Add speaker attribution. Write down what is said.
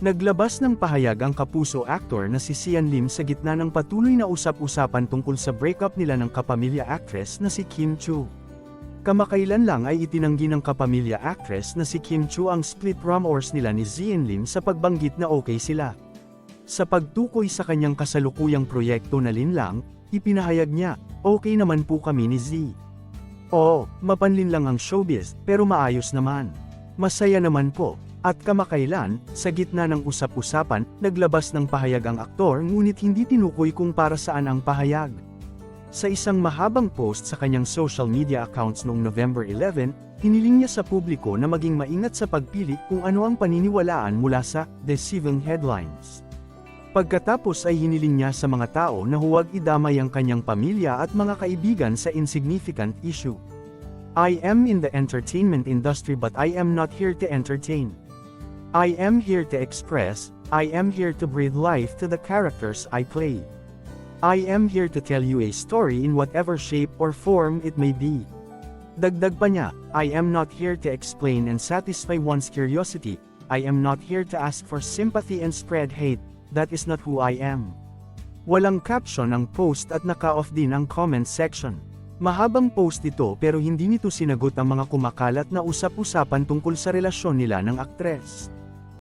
Speaker 1: Naglabas ng pahayag ang kapuso actor na si Sian Lim sa gitna ng patuloy na usap-usapan tungkol sa breakup nila ng kapamilya actress na si Kim Chu. Kamakailan lang ay itinanggi ng kapamilya actress na si Kim Chu ang split rumors nila ni Sian Lim sa pagbanggit na okay sila. Sa pagtukoy sa kanyang kasalukuyang proyekto na linlang, ipinahayag niya, okay naman po kami ni Z. Oo, mapanlin lang ang showbiz, pero maayos naman. Masaya naman po. At kamakailan, sa gitna ng usap-usapan, naglabas ng pahayag ang aktor ngunit hindi tinukoy kung para saan ang pahayag. Sa isang mahabang post sa kanyang social media accounts noong November 11, hiniling niya sa publiko na maging maingat sa pagpili kung ano ang paniniwalaan mula sa deceiving headlines. Pagkatapos ay hiniling niya sa mga tao na huwag idamay ang kanyang pamilya at mga kaibigan sa insignificant issue. I am in the entertainment industry but I am not here to entertain. I am here to express, I am here to breathe life to the characters I play. I am here to tell you a story in whatever shape or form it may be. Dagdag pa niya, I am not here to explain and satisfy one's curiosity, I am not here to ask for sympathy and spread hate, that is not who I am. Walang caption ang post at naka-off din ang comment section. Mahabang post ito pero hindi nito sinagot ang mga kumakalat na usap-usapan tungkol sa relasyon nila ng aktres.